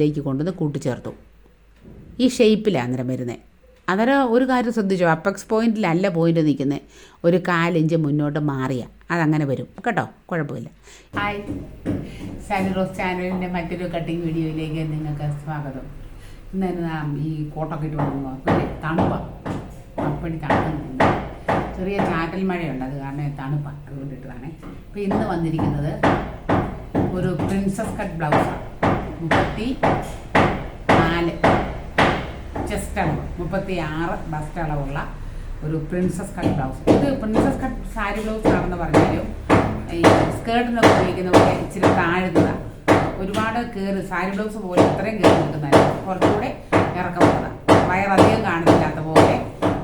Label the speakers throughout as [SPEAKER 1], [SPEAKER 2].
[SPEAKER 1] ലേക്ക് കൊണ്ടുവന്ന് കൂട്ടിച്ചേർത്തു. ഈ ഷേപ്പിലാണ് അന്നേരം വരുന്നത് അന്നേരം ഒരു കാര്യം ശ്രദ്ധിച്ചോ? അപ്പക്സ് പോയിന്റിലല്ല പോയിന്റ് നിൽക്കുന്നത് ഒരു കാലിഞ്ച് മുന്നോട്ട് മാറിയ. അതങ്ങനെ വരും. കേട്ടോ? കുഴപ്പമില്ല. ഹായ് സാലി റോസ് ചാനലിന്റെ മറ്റൊരു കട്ടിങ് വീഡിയോയിലേക്ക് നിങ്ങൾക്ക് സ്വാഗതം. ഇന്ന് ഈ കോട്ടൊക്കെ ഇട്ട് കൊണ്ടുപോകുക പിന്നെ തണുപ്പാണ് തണുക്കുന്നുണ്ട് ചെറിയ ചാറ്റൽ മഴയുണ്ട്. അത് കാരണം തണുപ്പാണ് അതുകൊണ്ടിട്ടതാണേ അപ്പോൾ ഇന്ന് വന്നിരിക്കുന്നത് ഒരു പ്രിൻസസ് കട്ട് ബ്ലൗസാണ് മുപ്പത്തി നാല്. ചെസ്റ്റ് അളവ്. മുപ്പത്തി ആറ് ബസ്റ്റ് അളവുള്ള ഒരു പ്രിൻസസ് കട്ട് ബ്ലൗസ് ഇത് പ്രിൻസസ് കട്ട് സാരി ബ്ലൗസ് ആണെന്ന് പറഞ്ഞാലും ഈ സ്കേർട്ടിനൊക്കെ ഉപയോഗിക്കുന്ന പോലെ ഇച്ചിരി താഴ്ന്നതാണ് ഒരുപാട് കയറി സാരി ബ്ലൗസ് പോലെ ഇത്രയും കയറി നിൽക്കുന്നതല്ല കുറച്ചുകൂടെ ഇറക്കമുള്ളതാണ് വയറധികം കാണുന്നില്ലാത്ത പോലെ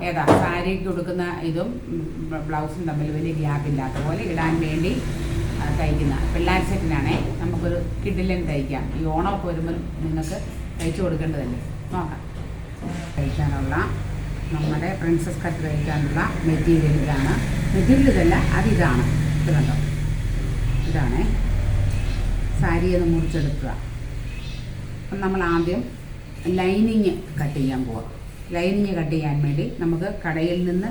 [SPEAKER 1] ഏതാ സാരിക്ക് കൊടുക്കുന്ന ഇതും ബ്ലൗസും തമ്മിൽ വലിയ ഗ്യാപ്പ് ഇല്ലാത്ത പോലെ ഇടാൻ വേണ്ടി തയ്ക്കുന്ന പിള്ളേർ സെറ്റിനാണേ നമുക്കൊരു കിഡിലൻ തയ്ക്കാം ഈ ഓണമൊക്കെ വരുമ്പോൾ നിങ്ങൾക്ക് തയ്ച്ചു കൊടുക്കേണ്ടതല്ലേ? നോക്കാം. തയ്ക്കാനുള്ള നമ്മുടെ പ്രിൻസസ് കട്ട് തയ്ക്കാനുള്ള മെറ്റീരിയൽ ഇതാണ്. മെറ്റീരിയൽ ഇതല്ല അതിതാണ് ഇത് കണ്ടോ? ഇതാണേ. സാരി ഒന്ന് മുറിച്ചെടുക്കുക. അപ്പം നമ്മൾ ആദ്യം ലൈനിങ് കട്ട് ചെയ്യാൻ പോവാം. ലൈനിങ് കട്ട് ചെയ്യാൻ വേണ്ടി നമുക്ക് കടയിൽ നിന്ന്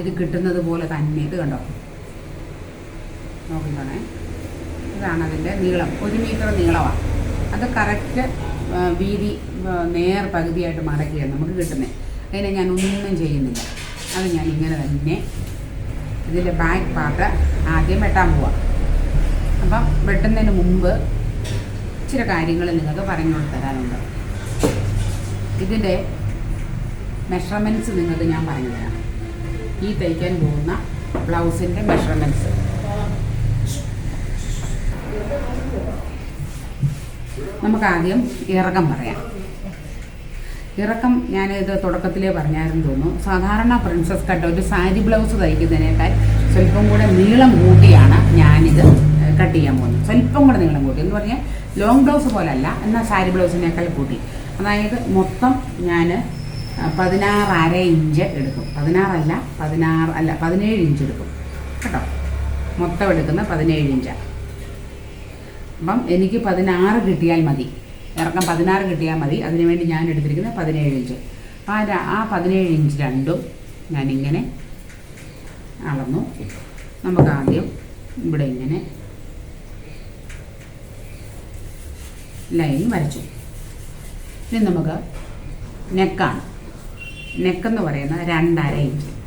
[SPEAKER 1] ഇത് കിട്ടുന്നത് പോലെ തന്നെ ഇത് കണ്ടോ? നോക്കിക്കോണേ. ഇതാണ് അതിന്റെ നീളം. ഒരു മീറ്റർ നീളമാണ് അത് കറക്റ്റ് വീതി നേർ പകുതിയായിട്ട് മടക്കിയാണ് നമുക്ക് കിട്ടുന്നത് അതിനെ ഞാൻ ഒന്നും ചെയ്യുന്നില്ല. അത് ഞാൻ ഇങ്ങനെ തന്നെ ഇതിന്റെ ബാക്ക് പാർട്ട് ആദ്യം വെട്ടാൻ പോവാം. അപ്പം വെട്ടുന്നതിന് മുമ്പ് ഇച്ചിരി കാര്യങ്ങൾ നിങ്ങൾക്ക് പറഞ്ഞു കൊടുത്തരാനുണ്ട്. ഇതിന്റെ മെഷർമെന്റ്സ് നിങ്ങൾക്ക് ഞാൻ പറഞ്ഞു തരാം. ഈ തയ്ക്കാൻ പോകുന്ന ബ്ലൗസിന്റെ മെഷർമെന്റ്സ് നമുക്ക് ആദ്യം ഇറക്കം പറയാം. ഇറക്കം ഞാനിത് തുടക്കത്തിലേ പറഞ്ഞായിരുന്നു തോന്നുന്നു. സാധാരണ പ്രിൻസസ് കട്ട് ഒരു സാരി ബ്ലൗസ് തയ്ക്കുന്നതിനേക്കാൾ സ്വല്പം കൂടെ നീളം കൂട്ടിയാണ് ഞാനിത് കട്ട് ചെയ്യാൻ പോകുന്നത്. സ്വല്പം കൂടെ നീളം കൂട്ടി. എന്ന് പറഞ്ഞാൽ ലോങ് ബ്ലൗസ് പോലല്ല എന്നാൽ സാരി ബ്ലൗസിനേക്കാൾ കൂട്ടി. അതായത് മൊത്തം ഞാൻ പതിനാറ് അര ഇഞ്ച് എടുക്കും. പതിനാറല്ല പതിനാറ് അല്ല പതിനേഴ് ഇഞ്ച് എടുക്കും. കേട്ടോ? മൊത്തം എടുക്കുന്ന പതിനേഴ് ഇഞ്ചാണ് അപ്പം എനിക്ക് പതിനാറ് കിട്ടിയാൽ മതി. ഇറക്കം പതിനാറ് കിട്ടിയാൽ മതി. അതിനുവേണ്ടി ഞാൻ എടുത്തിരിക്കുന്ന പതിനേഴ് ഇഞ്ച്. ആ ആ പതിനേഴ് ഇഞ്ച് രണ്ടും ഞാനിങ്ങനെ അളന്നു. നമുക്ക് ആദ്യം ഇവിടെ ഇങ്ങനെ ലൈൻ വരച്ചു. ഇനി നമുക്ക് നെക്കാണ്. നെക്കെന്ന് പറയുന്നത് രണ്ടര ഇഞ്ച്.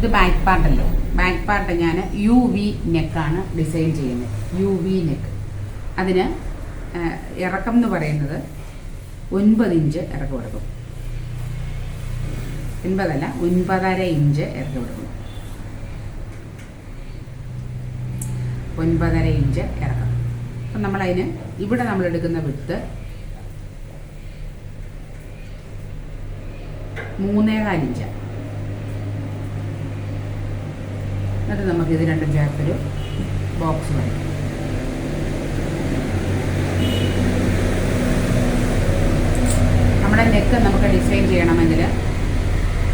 [SPEAKER 1] ഇത് ബാക്ക് പാർട്ടല്ലോ ബാക്ക് പാർട്ട് ഞാൻ യു വി നെക്കാണ് ഡിസൈൻ ചെയ്യുന്നത്. യു വി നെക്ക് അതിന് ഇറക്കം എന്ന് പറയുന്നത് ഒൻപത് ഇഞ്ച് ഇറക്കം കൊടുക്കും ഒൻപതല്ല ഒൻപതര ഇഞ്ച് ഇറക്കം കൊടുക്കും ഒൻപതര ഇഞ്ച് ഇറക്കം. അപ്പം നമ്മളതിന് ഇവിടെ നമ്മൾ എടുക്കുന്ന വിത്ത് മൂന്നേകാൽ ഇഞ്ച് എന്നിട്ട് നമുക്ക് ഇത് രണ്ടും ചേർത്തൊരു ബോക്സ് വരയ്ക്കാം നമ്മുടെ നെക്ക് നമുക്ക് ഡിസൈൻ ചെയ്യണമെങ്കിൽ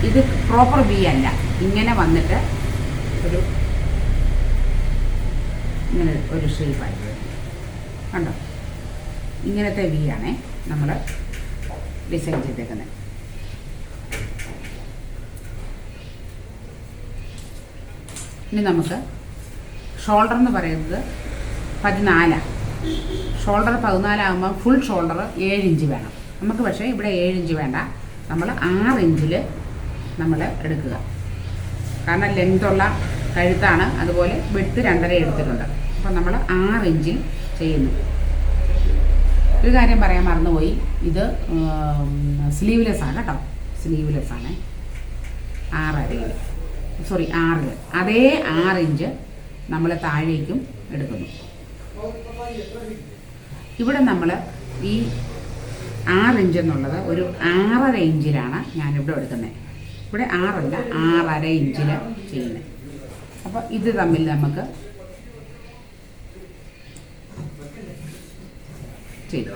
[SPEAKER 1] ഇത് പ്രോപ്പർ വി അല്ല. ഇങ്ങനെ വന്നിട്ട് ഒരു ഇങ്ങനെ ഒരു ഷേപ്പായിട്ട് വരും കണ്ടോ? ഇങ്ങനത്തെ വി ആണേ നമ്മൾ ഡിസൈൻ ചെയ്തേക്കുന്നത് ഇനി നമുക്ക് ഷോൾഡർ എന്ന് പറയുന്നത് പതിനാലാണ് ഷോൾഡർ പതിനാലാകുമ്പോൾ ഫുൾ ഷോൾഡർ ഏഴ് ഇഞ്ച് വേണം. നമുക്ക് പക്ഷേ ഇവിടെ ഏഴ് ഇഞ്ച് വേണ്ട. നമ്മൾ ആറ് ഇഞ്ചിൽ നമ്മൾ എടുക്കുക. കാരണം ലെങ്ത്തുള്ള കഴുത്താണ്. അതുപോലെ വെട്ട് രണ്ടര എടുത്തിട്ടുണ്ട്. അപ്പം നമ്മൾ ആറ് ഇഞ്ചിൽ ചെയ്യുന്നു. ഒരു കാര്യം പറയാൻ മറന്നുപോയി. ഇത് സ്ലീവ്ലെസ് ആണ് കേട്ടോ. സ്ലീവ്ലെസ് ആണ്. ആറരയിൽ സോറി ആറിൽ അതേ ആറ് ഇഞ്ച് നമ്മൾ താഴേക്കും എടുക്കുന്നു. ഇവിടെ നമ്മൾ ഈ ആറ് ഇഞ്ച് എന്നുള്ളത് ഒരു ആറര ഇഞ്ചിലാണ് ഞാനിവിടെ എടുക്കുന്നത് ഇവിടെ ആറല്ല ആറര ഇഞ്ചിൽ ചെയ്യുന്നത് അപ്പോൾ ഇത് തമ്മിൽ നമുക്ക് ചെയ്തു.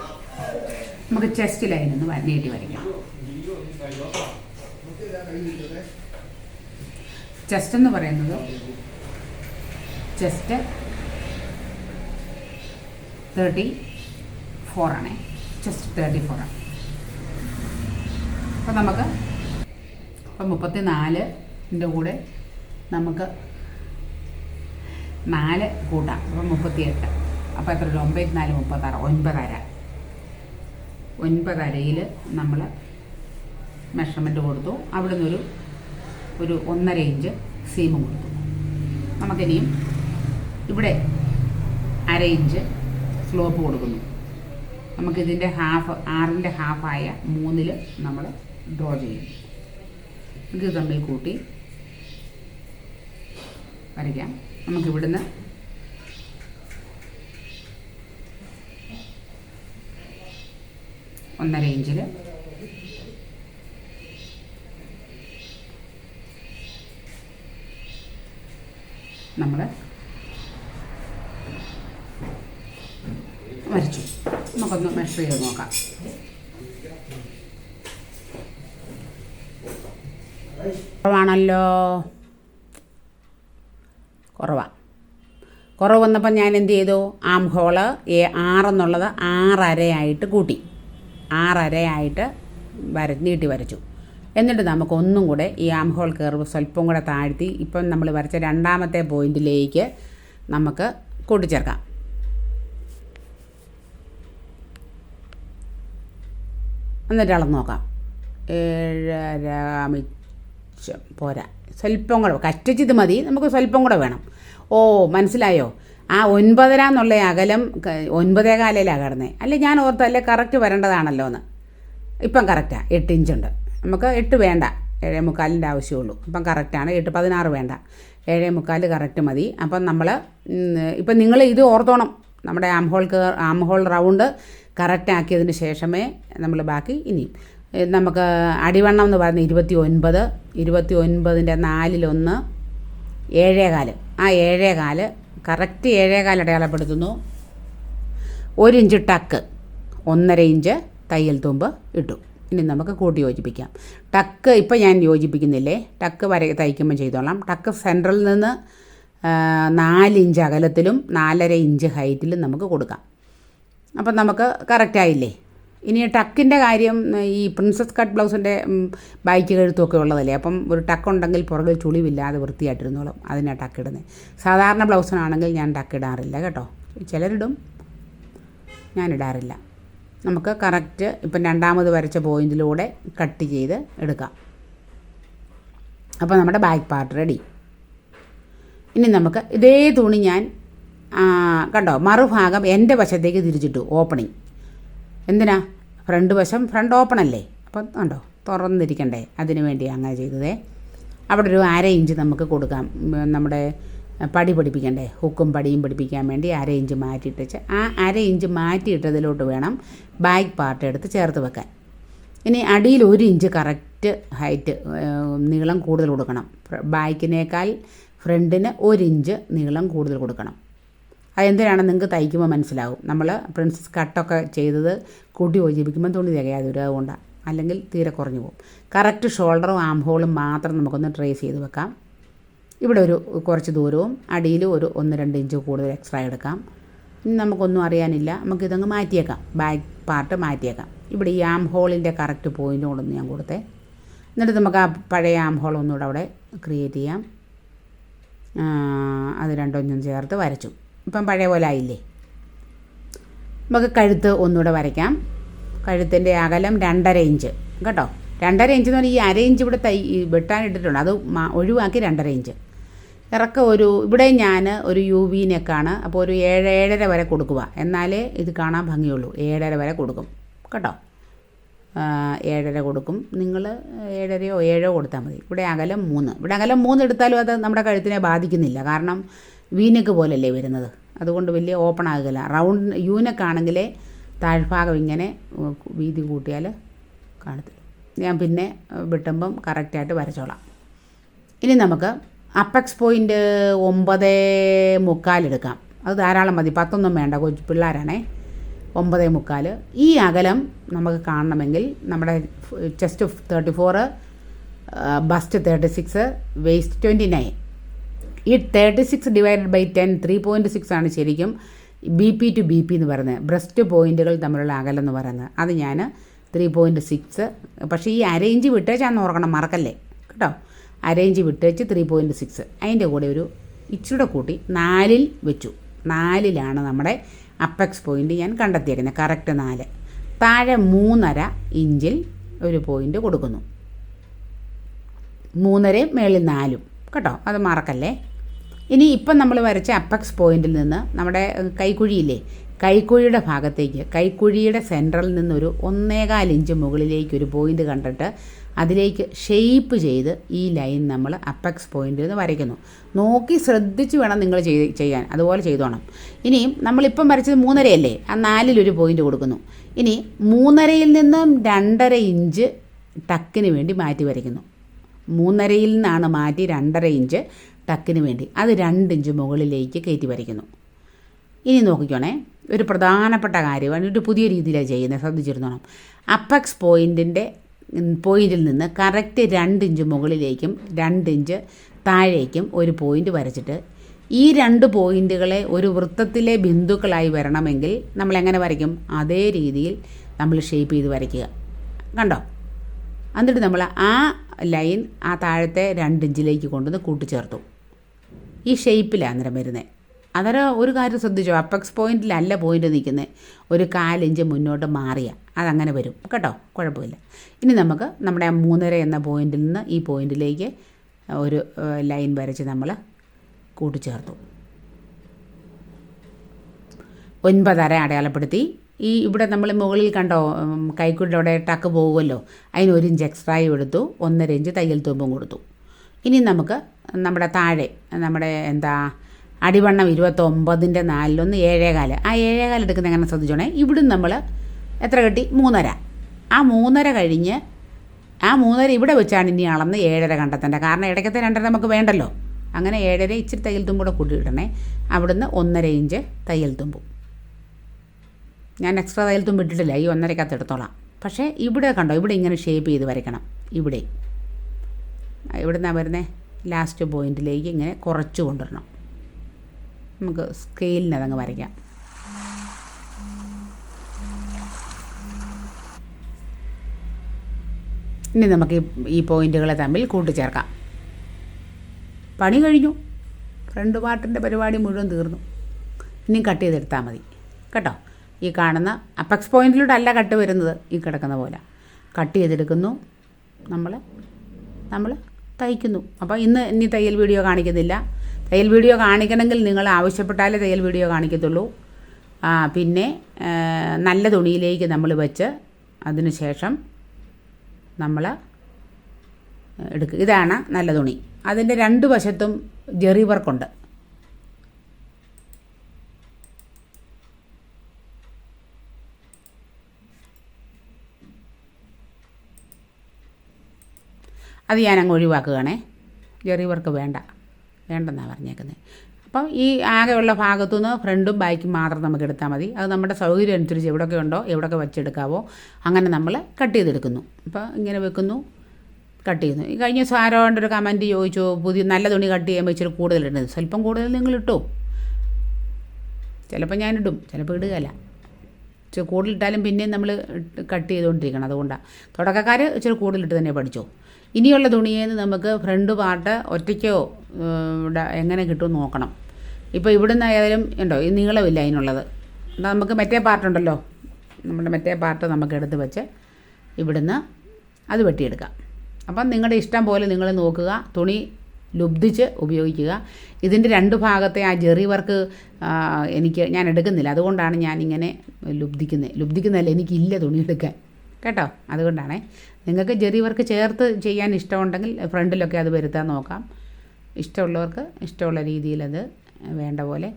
[SPEAKER 1] നമുക്ക് ചെസ്റ്റ് ലൈൻ ഒന്ന് നീട്ടി വരയ്ക്കാം ചെസ്റ്റ് എന്ന് പറയുന്നത്. ചെസ്റ്റ് തേർട്ടി ഫോറാണേ ചെസ്റ്റ് തേർട്ടി ഫോറാണ് അപ്പം നമുക്ക് ഇപ്പം മുപ്പത്തി നാലിന്റെ കൂടെ നമുക്ക് നാല് കൂട്ടാം. അപ്പം മുപ്പത്തിയെട്ട്. അപ്പോൾ എത്ര ഒരു ഒമ്പത് നാല് മുപ്പത്താറ് ഒൻപതര. ഒൻപതരയിൽ നമ്മൾ മെഷർമെന്റ് കൊടുത്തു. അവിടെ നിന്നൊരു ഒരു ഒന്നര ഇഞ്ച് സീമ കൊടുത്തു. നമുക്കിനിയും ഇവിടെ അര ഇഞ്ച് സ്ലോപ്പ് കൊടുക്കുന്നു. നമുക്കിതിന്റെ ഹാഫ് ആറിന്റെ ഹാഫായ മൂന്നിൽ നമ്മൾ ഡ്രോ ചെയ്യും. ഇത് തമ്മിൽ കൂട്ടി വരയ്ക്കാം. നമുക്കിവിടുന്ന് ഒന്നര ഇഞ്ചിൽ നമ്മൾ വരച്ചു. നമുക്കൊന്ന് മെഷർ ചെയ്ത് നോക്കാം. കുറവാണല്ലോ. കുറവാണ് കുറവ് വന്നപ്പോൾ ഞാൻ എന്ത് ചെയ്തു? ആം ഹോൾ ഏ ആറെന്നുള്ളത് ആറരയായിട്ട് കൂട്ടി. ആറരയായിട്ട് വര നീട്ടി വരച്ചു. എന്നിട്ട് നമുക്ക് ഒന്നും കൂടെ ഈ ആം ഹോൾ കർവ് സ്വല്പം കൂടെ താഴ്ത്തി ഇപ്പം നമ്മൾ വരച്ച രണ്ടാമത്തെ പോയിന്റിലേക്ക് നമുക്ക് കൂട്ടിച്ചേർക്കാം. എന്നിട്ട് അളന്ന് നോക്കാം. ഏഴര മിച്ചം. പോരാ. സ്വല്പം കൂടെ കറ്റിച്ചിത് മതി. നമുക്ക് സ്വല്പം കൂടെ വേണം. ഓ മനസ്സിലായോ? ആ ഒൻപതര എന്നുള്ള അകലം ഒൻപതേ കാലയിലാണ് കിടന്നത് അല്ലെ ഞാൻ ഓർത്തല്ലേ കറക്റ്റ് വരേണ്ടതാണല്ലോ എന്ന് ഇപ്പം കറക്റ്റാണ് എട്ട് ഇഞ്ചുണ്ട് നമുക്ക് എട്ട് വേണ്ട. ഏഴേ മുക്കാലിന്റെ ആവശ്യമുള്ളൂ. അപ്പം കറക്റ്റാണ് എട്ട് പതിനാറ് വേണ്ട. ഏഴേ മുക്കാൽ കറക്റ്റ് മതി. അപ്പം നമ്മൾ ഇപ്പം നിങ്ങൾ ഇത് ഓർത്തോണം. നമ്മുടെ arm hole arm hole round correct ആക്കിയതിന് ശേഷമേ നമ്മൾ ബാക്കി ഇനിയും. നമുക്ക് അടിവണ്ണം എന്ന് പറയുന്നത് ഇരുപത്തി ഒൻപത് ഇരുപത്തി ഒൻപതിന്റെ നാലിലൊന്ന് ഏഴേകാൽ ആ ഏഴേകാൽ കറക്റ്റ് ഏഴേകാൽ അടയാളപ്പെടുത്തുന്നു. ഒരു ഇഞ്ച് ടക്ക് ഒന്നര ഇഞ്ച് തയ്യൽ തുമ്പ് ഇട്ടു. ഇനി നമുക്ക് കൂട്ടി യോജിപ്പിക്കാം. ടക്ക് ഇപ്പം ഞാൻ യോജിപ്പിക്കുന്നില്ലേ? ടക്ക് വര തയ്ക്കുമ്പോൾ ചെയ്തോളാം. ടക്ക് സെൻട്രലിൽ നിന്ന് നാലിഞ്ച് അകലത്തിലും നാലര ഇഞ്ച് ഹൈറ്റിലും നമുക്ക് കൊടുക്കാം. അപ്പം നമുക്ക് കറക്റ്റായില്ലേ ഇനി ടക്കിന്റെ കാര്യം ഈ പ്രിൻസസ് കട്ട് ബ്ലൗസിന്റെ ബൈക്ക് കഴുത്തുമൊക്കെ ഉള്ളതല്ലേ? അപ്പം ഒരു ടക്ക് ഉണ്ടെങ്കിൽ പുറകിൽ ചുളിവില്ലാതെ വൃത്തിയായിട്ടിരുന്നോളും. അതിനാണ് ടക്ക് ഇടുന്നത് സാധാരണ ബ്ലൗസിനാണെങ്കിൽ ഞാൻ ടക്ക് ഇടാറില്ല കേട്ടോ. ചിലരിടും. ഞാൻ ഇടാറില്ല. നമുക്ക് കറക്റ്റ് ഇപ്പം രണ്ടാമത് വരച്ച പോയിന്റിലൂടെ കട്ട് ചെയ്ത് എടുക്കാം. അപ്പോൾ നമ്മുടെ ബാക്ക് പാർട്ട് റെഡി. ഇനി നമുക്ക് ഇതേ തുണി ഞാൻ കണ്ടോ മറുഭാഗം എന്റെ വശത്തേക്ക് തിരിച്ചിട്ടു ഓപ്പണിങ് എന്തിനാ? ഫ്രണ്ട് വശം ഫ്രണ്ട് ഓപ്പൺ അല്ലേ അപ്പം കണ്ടോ തുറന്നിരിക്കണ്ടേ? അതിന് വേണ്ടി അങ്ങനെ ചെയ്തതേ. അവിടെ ഒരു അര ഇഞ്ച് നമുക്ക് കൊടുക്കാം. നമ്മുടെ പടി പഠിപ്പിക്കണ്ടേ? ഹുക്കും പടിയും പഠിപ്പിക്കാൻ വേണ്ടി അര ഇഞ്ച് മാറ്റിയിട്ടച്ച് ആ അര ഇഞ്ച് മാറ്റിയിട്ടതിലോട്ട് വേണം ബാക്ക് പാർട്ട് എടുത്ത് ചേർത്ത് വെക്കാൻ. ഇനി അടിയിൽ ഒരു ഇഞ്ച് കറക്റ്റ് ഹൈറ്റ് നീളം കൂടുതൽ കൊടുക്കണം. ബാക്കിനേക്കാൾ ഫ്രണ്ടിന് ഒരു ഇഞ്ച് നീളം കൂടുതൽ കൊടുക്കണം. അതെന്തിനാണ് നിങ്ങൾക്ക് തയ്ക്കുമ്പോൾ മനസ്സിലാവും. നമ്മൾ പ്രിൻസസ് കട്ടൊക്കെ ചെയ്തത് കൂട്ടി യോജിപ്പിക്കുമ്പോൾ തുണി തികയാതെ വരിക അതുകൊണ്ടാണ് അല്ലെങ്കിൽ തീരെ കുറഞ്ഞു പോകും. കറക്റ്റ് ഷോൾഡറും ആം ഹോളും മാത്രം നമുക്കൊന്ന് ട്രേസ് ചെയ്ത് വെക്കാം. ഇവിടെ ഒരു കുറച്ച് ദൂരവും അടിയിൽ ഒരു ഒന്ന് രണ്ട് ഇഞ്ച് കൂടുതൽ എക്സ്ട്രാ എടുക്കാം. ഇനി നമുക്കൊന്നും അറിയാനില്ല. നമുക്ക് നമുക്കിതങ്ങ് മാറ്റിയേക്കാം. Back part മാറ്റിയേക്കാം. ഇവിടെ ഈ ആം ഹോളിന്റെ കറക്റ്റ് പോയിന്റ് കൊണ്ടൊന്ന് ഞാൻ കൊടുത്തേ. എന്നിട്ട് നമുക്ക് ആ പഴയ ആം ഹോൾ ഒന്നുകൂടെ അവിടെ ക്രിയേറ്റ് ചെയ്യാം. അത് രണ്ടൊന്നും ചേർത്ത് വരച്ചു. ഇപ്പം പഴയ പോലെ ആയില്ലേ? നമുക്ക് കഴുത്ത് ഒന്നുകൂടെ വരയ്ക്കാം. കഴുത്തിന്റെ അകലം രണ്ടര ഇഞ്ച്. കേട്ടോ? രണ്ടര ഇഞ്ച് എന്ന് പറഞ്ഞാൽ ഈ അര ഇഞ്ച് ഇവിടെ തൈ വെട്ടാനിട്ടിട്ടുണ്ട് അത് ഒഴിവാക്കി രണ്ടര ഇഞ്ച്. ഇറക്കം ഒരു ഇവിടെ ഞാൻ ഒരു യു വിനെക്കാണ് അപ്പോൾ ഒരു ഏഴ് ഏഴര വരെ കൊടുക്കുക. എന്നാലേ ഇത് കാണാൻ ഭംഗിയുള്ളൂ. ഏഴര വരെ കൊടുക്കും. കേട്ടോ? ഏഴര കൊടുക്കും. നിങ്ങൾ ഏഴരയോ ഏഴോ കൊടുത്താൽ മതി. ഇവിടെ അകലം മൂന്ന്. ഇവിടെ അകലം മൂന്ന് എടുത്താലും അത് നമ്മുടെ കഴുത്തിനെ ബാധിക്കുന്നില്ല. കാരണം വീനക്ക് പോലല്ലേ വരുന്നത്. അതുകൊണ്ട് വലിയ ഓപ്പൺ ആകില്ല റൗണ്ട് യൂനക്കാണെങ്കിലേ താഴ്ഭാഗം ഇങ്ങനെ വീതി കൂട്ടിയാൽ കാണത്തില്ല. ഞാൻ പിന്നെ വെട്ടുമ്പം കറക്റ്റായിട്ട് വരച്ചോളാം. ഇനി നമുക്ക് അപ്പക്സ് പോയിന്റ് ഒമ്പത് മുക്കാലെടുക്കാം അത് ധാരാളം മതി. പത്തൊന്നും വേണ്ട. കൊച്ചു പിള്ളേരാണേ. ഒമ്പത് മുക്കാൽ. ഈ അകലം നമുക്ക് കാണണമെങ്കിൽ നമ്മുടെ chest thirty four bust thirty six waist twenty nine ഈ thirty six divided by ten three point six ആണ് ശരിക്കും B P to B P എന്ന് പറയുന്നത്. ബ്രസ്റ്റ് പോയിന്റുകൾ തമ്മിലുള്ള അകലം എന്ന് പറയുന്നത്. അത് ഞാൻ ത്രീ പോയിന്റ് സിക്സ് പക്ഷേ ഈ അരേഞ്ച് വിട്ടേച്ചാന്ന് ഓർക്കണം. മറക്കല്ലേ? കേട്ടോ? അരേഞ്ച് വെച്ച് ത്രീ പോയിന്റ് സിക്സ് അതിന്റെ കൂടെ ഒരു ഇച്ചിരൂടെ കൂട്ടി നാലിൽ വെച്ചു. നാലിലാണ് നമ്മുടെ അപ്പെക്സ് പോയിന്റ് ഞാൻ കണ്ടെത്തിയേക്കുന്നത് കറക്റ്റ് നാല്. താഴെ മൂന്നര ഇഞ്ചിൽ ഒരു പോയിന്റ് കൊടുക്കുന്നു. മൂന്നരയും മേളിൽ നാലും. കേട്ടോ? അത് മറക്കല്ലേ ഇനി ഇപ്പം നമ്മൾ വരച്ച അപ്പെക്സ് പോയിന്റിൽ നിന്ന് നമ്മുടെ കൈക്കുഴിയില്ലേ? കൈക്കുഴിയുടെ ഭാഗത്തേക്ക് കൈക്കുഴിയുടെ സെൻട്രലിൽ നിന്നൊരു ഒന്നേകാൽ ഇഞ്ച് മുകളിലേക്ക് ഒരു പോയിന്റ് കണ്ടിട്ട് അതിലേക്ക് ഷെയ്പ്പ് ചെയ്ത് ഈ ലൈൻ നമ്മൾ അപ്പക്സ് പോയിന്റിൽ നിന്ന് വരയ്ക്കുന്നു. നോക്കി ശ്രദ്ധിച്ച് വേണം നിങ്ങൾ ചെയ്ത് ചെയ്യാൻ. അതുപോലെ ചെയ്തോണം. ഇനിയും നമ്മളിപ്പം വരച്ചത് മൂന്നരയല്ലേ? ആ നാലിലൊരു പോയിന്റ് കൊടുക്കുന്നു. ഇനി മൂന്നരയിൽ നിന്നും രണ്ടര ഇഞ്ച് ടക്കിന് വേണ്ടി മാറ്റി വരയ്ക്കുന്നു. മൂന്നരയിൽ നിന്നാണ് മാറ്റി രണ്ടര ഇഞ്ച് ടക്കിന് വേണ്ടി. അത് രണ്ട് ഇഞ്ച് മുകളിലേക്ക് കയറ്റി വരയ്ക്കുന്നു. ഇനി നോക്കിക്കോണേ. ഒരു പ്രധാനപ്പെട്ട കാര്യമാണ്. ഒരു പുതിയ രീതിയിലാണ് ചെയ്യുന്നത്. ശ്രദ്ധിച്ചിരുന്നോണം. അപ്പക്സ് പോയിന്റിന്റെ പോയിന്റിൽ നിന്ന് കറക്റ്റ് രണ്ട് ഇഞ്ച് മുകളിലേക്കും രണ്ട് ഇഞ്ച് താഴേക്കും ഒരു പോയിന്റ് വരച്ചിട്ട് ഈ രണ്ട് പോയിന്റുകളെ ഒരു വൃത്തത്തിലെ ബിന്ദുക്കളായി വരണമെങ്കിൽ നമ്മൾ എങ്ങനെ വരയ്ക്കും? അതേ രീതിയിൽ നമ്മൾ ഷേപ്പ് ചെയ്ത് വരയ്ക്കുക. കണ്ടോ? എന്നിട്ട് നമ്മൾ ആ ലൈൻ ആ താഴത്തെ രണ്ട് ഇഞ്ചിലേക്ക് കൊണ്ടുവന്ന് കൂട്ടിച്ചേർത്തു. ഈ ഷേപ്പിലാണ് അന്നേരം വരുന്നത് അന്നേരം ഒരു കാര്യം ശ്രദ്ധിച്ചോ? അപ്പക്സ് പോയിന്റിലല്ല പോയിന്റ് നിൽക്കുന്നത് ഒരു കാലിഞ്ച് മുന്നോട്ട് മാറിയ. അതങ്ങനെ വരും. കേട്ടോ? കുഴപ്പമില്ല. ഇനി നമുക്ക് നമ്മുടെ ആ മൂന്നര എന്ന പോയിന്റിൽ നിന്ന് ഈ പോയിന്റിലേക്ക് ഒരു ലൈൻ വരച്ച് നമ്മൾ കൂട്ടിച്ചേർത്തു. ഒൻപതര അടയാളപ്പെടുത്തി. ഈ ഇവിടെ നമ്മൾ മുകളിൽ കണ്ടോ? കൈക്കുള്ളിലൂടെ ടക്ക് പോകുമല്ലോ? അതിന് ഒരു ഇഞ്ച് എക്സ്ട്രായും എടുത്തു. ഒന്നര ഇഞ്ച് തയ്യൽ തുമ്പും കൊടുത്തു. ഇനി നമുക്ക് നമ്മുടെ താഴെ നമ്മുടെ എന്താ അടിവണ്ണം ഇരുപത്തൊമ്പതിന്റെ നാലിലൊന്ന് ഏഴേകാൽ. ആ ഏഴേകാൽ എടുക്കുന്ന എങ്ങനെ ശ്രദ്ധിച്ചോണേ? ഇവിടുന്ന് നമ്മൾ എത്ര കെട്ടി? മൂന്നര. ആ മൂന്നര കഴിഞ്ഞ് ആ മൂന്നര ഇവിടെ വെച്ചാണ് ഇനി അളന്ന് ഏഴര കണ്ടെത്തേണ്ടത്. കാരണം ഇടയ്ക്കത്തെ രണ്ടര നമുക്ക് വേണ്ടല്ലോ. അങ്ങനെ ഏഴര ഇച്ചിരി തയ്യൽ തുമ്പ് കൂടെ കൂട്ടിയിടണേ. അവിടുന്ന് ഒന്നര ഇഞ്ച് തയ്യൽ തുമ്പും. ഞാൻ എക്സ്ട്രാ തയ്യൽ തുമ്പ് ഇട്ടിട്ടില്ല. ഈ ഒന്നരക്കകത്ത് എടുത്തോളാം. പക്ഷേ ഇവിടെ കണ്ടോ? ഇവിടെ ഇങ്ങനെ ഷേപ്പ് ചെയ്ത് വരയ്ക്കണം. ഇവിടെ. ഇവിടുന്ന് വരുന്നത് ലാസ്റ്റ് പോയിന്റിലേക്ക് ഇങ്ങനെ കുറച്ച് കൊണ്ടുവരണം. നമുക്ക് സ്കെയിലിന് അതങ്ങ് വരയ്ക്കാം. ഇനി നമുക്ക് ഈ പോയിന്റുകളെ തമ്മിൽ കൂട്ടിച്ചേർക്കാം. പണി കഴിഞ്ഞു. ഫ്രണ്ട് പാർട്ടിന്റെ പരിപാടി മുഴുവൻ തീർന്നു. ഇനി കട്ട് ചെയ്തെടുത്താൽ മതി. കേട്ടോ? ഈ കാണുന്ന അപ്പക്സ് പോയിന്റിലൂടെ അല്ല കട്ട് വരുന്നത്. ഈ കിടക്കുന്ന പോലെ. കട്ട് ചെയ്തെടുക്കുന്നു. നമ്മൾ നമ്മൾ തയ്ക്കുന്നു. അപ്പോൾ ഇന്ന് ഇനി തയ്യൽ വീഡിയോ കാണിക്കുന്നില്ല. തയ്യൽ വീഡിയോ കാണിക്കണമെങ്കിൽ നിങ്ങൾ ആവശ്യപ്പെട്ടാലേ തയ്യൽ വീഡിയോ കാണിക്കത്തുള്ളൂ. പിന്നെ നല്ല തുണിയിലേക്ക് നമ്മൾ വെച്ച് അതിനുശേഷം നമ്മൾ എടുക്കുക ഇതാണ് നല്ല തുണി. അതിന്റെ രണ്ട് വശത്തും ജെറി വർക്കുണ്ട്. അത് ഞാൻ അങ്ങ് ഒഴിവാക്കുകയാണേ. ജെറി വർക്ക് വേണ്ട. വേണ്ടെന്നാണ് പറഞ്ഞേക്കുന്നത് അപ്പം ഈ ആകെയുള്ള ഭാഗത്തു നിന്ന് ഫ്രണ്ടും ബാക്കും മാത്രം നമുക്ക് എടുത്താൽ മതി. അത് നമ്മുടെ സൗകര്യം അനുസരിച്ച് എവിടെയൊക്കെ ഉണ്ടോ എവിടെയൊക്കെ വെച്ചെടുക്കാവോ അങ്ങനെ നമ്മൾ കട്ട് ചെയ്തെടുക്കുന്നു. അപ്പോൾ ഇങ്ങനെ വെക്കുന്നു കട്ട് ചെയ്യുന്നു. ഈ കഴിഞ്ഞ സാരോണ്ട് ഒരു കമന്റ് ചോദിച്ചു പുതിയ നല്ല തുണി കട്ട് ചെയ്യുമ്പോൾ ഇച്ചിരി കൂടുതലിടുന്നത് സ്വല്പം കൂടുതൽ നിങ്ങൾ ഇട്ടോ? ചിലപ്പോൾ ഞാനിടും ചിലപ്പോൾ ഇടുകയല്ല. ഇച്ചിരി കൂടുതലിട്ടാലും പിന്നെയും നമ്മൾ കട്ട് ചെയ്തുകൊണ്ടിരിക്കണം. അതുകൊണ്ടാണ്. തുടക്കക്കാർ ഇച്ചിരി കൂടുതലിട്ട് തന്നെ പഠിച്ചോ? ഇനിയുള്ള തുണിയിൽ നമുക്ക് ഫ്രണ്ട് പാർട്ട് ഒറ്റയ്ക്കോ എങ്ങനെ കിട്ടും നോക്കണം. ഇപ്പോൾ ഇവിടുന്ന് ആയാലും ഉണ്ടോ? ഈ നീളമില്ല അതിനുള്ളത്. നമുക്ക് മറ്റേ പാർട്ടുണ്ടല്ലോ നമ്മുടെ മറ്റേ പാർട്ട് നമുക്ക് എടുത്ത് വെച്ച് ഇവിടുന്ന് അത് വെട്ടിയെടുക്കാം. അപ്പം നിങ്ങളുടെ ഇഷ്ടം പോലെ നിങ്ങൾ നോക്കുക തുണി ലുബ്ധിച്ച് ഉപയോഗിക്കുക. ഇതിന്റെ രണ്ട് ഭാഗത്തെ ആ ജെറി വർക്ക് എനിക്ക് ഞാൻ എടുക്കുന്നില്ല. അതുകൊണ്ടാണ് ഞാനിങ്ങനെ ലുബ്ധിക്കുന്നത് ലുബ്ധിക്കുന്നതല്ല എനിക്കില്ല തുണി എടുക്കാൻ. കേട്ടോ? അതുകൊണ്ടാണേ. നിങ്ങൾക്ക് ജെറി വർക്ക് ചേർത്ത് ചെയ്യാൻ ഇഷ്ടമുണ്ടെങ്കിൽ ഫ്രണ്ടിലൊക്കെ അത് വരുത്താൻ നോക്കാം. ഇഷ്ടമുള്ളവർക്ക് ഇഷ്ടമുള്ള രീതിയിൽ അത് വേണ്ട പോലെ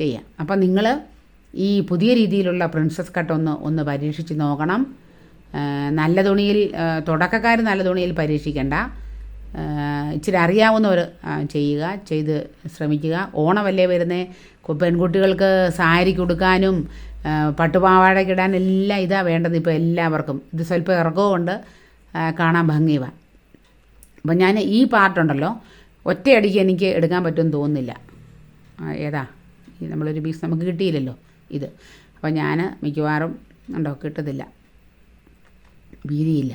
[SPEAKER 1] ചെയ്യാം. അപ്പം നിങ്ങൾ ഈ പുതിയ രീതിയിലുള്ള പ്രിൻസസ് കട്ട് ഒന്ന് ഒന്ന് പരീക്ഷിച്ച് നോക്കണം. നല്ല തുണിയിൽ തുടക്കക്കാർ നല്ല തുണിയിൽ പരീക്ഷിക്കേണ്ട. ഇച്ചിരി അറിയാവുന്നവർ ചെയ്യുക ചെയ്ത് ശ്രമിക്കുക. ഓണമല്ലേ വരുന്നത് പെൺകുട്ടികൾക്ക് സാരി കൊടുക്കാനും പട്ടുപാവാടയ്ക്കിടാൻ എല്ലാം ഇതാ വേണ്ടത് ഇപ്പോൾ എല്ലാവർക്കും. ഇത് സ്വല്പം ഇറക്കവും ഉണ്ട് കാണാൻ ഭംഗിയുവാൻ അപ്പം ഞാൻ ഈ പാർട്ടുണ്ടല്ലോ ഒറ്റയടിക്ക് എനിക്ക് എടുക്കാൻ പറ്റുമെന്ന് തോന്നുന്നില്ല. ഏതാ? നമ്മളൊരു പീസ് നമുക്ക് കിട്ടിയില്ലല്ലോ ഇത്. അപ്പോൾ ഞാൻ മിക്കവാറും ഉണ്ടോ കിട്ടത്തില്ല. വീതിയില്ല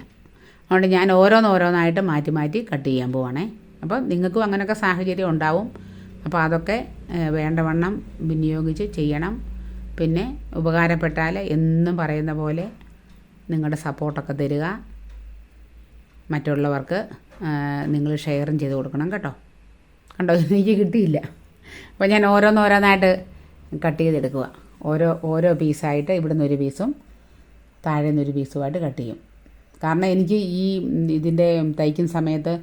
[SPEAKER 1] അതുകൊണ്ട് ഞാൻ ഓരോന്നോരോന്നായിട്ട് മാറ്റി മാറ്റി കട്ട് ചെയ്യാൻ പോവാണേ. അപ്പോൾ നിങ്ങൾക്കും അങ്ങനെയൊക്കെ സാഹചര്യം ഉണ്ടാവും. അപ്പോൾ അതൊക്കെ വേണ്ടവണ്ണം വിനിയോഗിച്ച് ചെയ്യണം. പിന്നെ ഉപകാരപ്പെട്ടാൽ എന്നും പറയുന്ന പോലെ നിങ്ങളുടെ സപ്പോർട്ടൊക്കെ തരിക. മറ്റുള്ളവർക്ക് നിങ്ങൾ ഷെയറും ചെയ്ത് കൊടുക്കണം കേട്ടോ. കണ്ടോ എനിക്ക് കിട്ടിയില്ല. അപ്പോൾ ഞാൻ ഓരോന്നോരോന്നായിട്ട് കട്ട് ചെയ്തെടുക്കുക. ഓരോ ഓരോ പീസായിട്ട് ഇവിടുന്ന് ഒരു പീസും താഴെ നിന്നൊരു പീസുമായിട്ട് കട്ട് ചെയ്യും. കാരണം എനിക്ക് ഈ ഇതിന്റെ തയ്ക്കുന്ന സമയത്ത്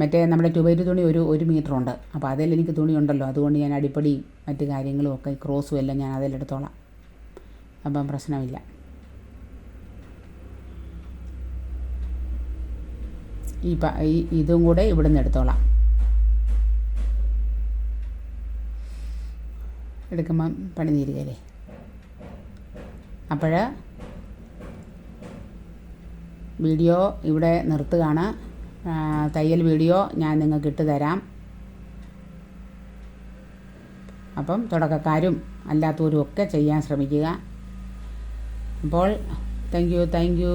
[SPEAKER 1] മറ്റേ നമ്മുടെ ട്യൂബൈറ്റ് തുണി ഒരു ഒരു മീറ്റർ ഉണ്ട്. അപ്പോൾ അതിൽ എനിക്ക് തുണി ഉണ്ടല്ലോ. അതുകൊണ്ട് ഞാൻ അടിപ്പടി മറ്റു കാര്യങ്ങളും ഒക്കെ ക്രോസും എല്ലാം ഞാൻ അതിലെടുത്തോളാം. അപ്പം പ്രശ്നമില്ല. ഈ ഇതും കൂടെ ഇവിടുന്ന് എടുത്തോളാം. എടുക്കുമ്പം പണി തീരുകയല്ലേ? അപ്പോൾ വീഡിയോ ഇവിടെ നിർത്തുകയാണ്. തയ്യൽ വീഡിയോ ഞാൻ നിങ്ങൾക്ക് ഇട്ട് തരാം. അപ്പം തുടക്കക്കാരും അല്ലാത്തവരും ഒക്കെ ചെയ്യാൻ ശ്രമിക്കുക. അപ്പോൾ താങ്ക് യു താങ്ക് യു